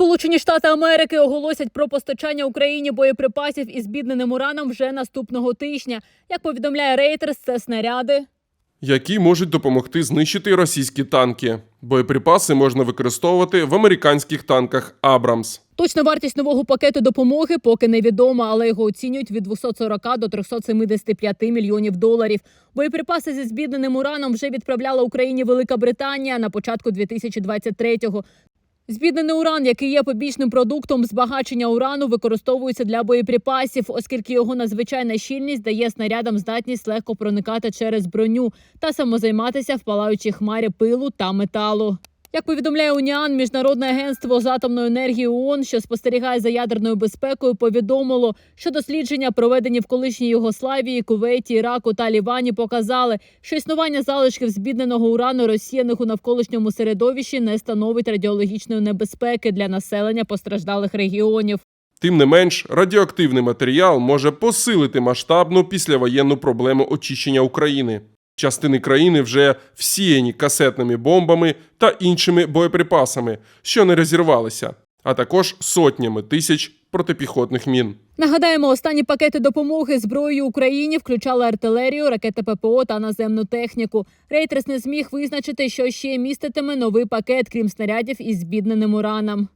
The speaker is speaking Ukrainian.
Сполучені Штати Америки оголосять про постачання Україні боєприпасів із збідненим ураном вже наступного тижня. Як повідомляє Reuters, це снаряди. які можуть допомогти знищити російські танки. Боєприпаси можна використовувати в американських танках Абрамс. Точна вартість нового пакету допомоги поки невідома, але його оцінюють від 240 до 375 мільйонів доларів. Боєприпаси зі збідненим ураном вже відправляла Україні Велика Британія на початку 2023-го. Збіднений уран, який є побічним продуктом збагачення урану, використовується для боєприпасів, оскільки його надзвичайна щільність дає снарядам здатність легко проникати через броню та самозайматися в палаючій хмарі пилу та металу. Як повідомляє УНІАН, міжнародне агентство з атомної енергії ООН, що спостерігає за ядерною безпекою, повідомило, що дослідження, проведені в колишній Югославії, Кувейті, Іраку та Лівані, показали, що існування залишків збідненого урану, розсіяних у навколишньому середовищі, не становить радіологічної небезпеки для населення постраждалих регіонів. Тим не менш, радіоактивний матеріал може посилити масштабну післявоєнну проблему очищення України. Частини країни вже всіяні касетними бомбами та іншими боєприпасами, що не розірвалися, а також сотнями тисяч протипіхотних мін. Нагадаємо, останні пакети допомоги зброєю Україні включали артилерію, ракети ППО та наземну техніку. Рейтерс не зміг визначити, що ще міститиме новий пакет, крім снарядів із збідненим ураном.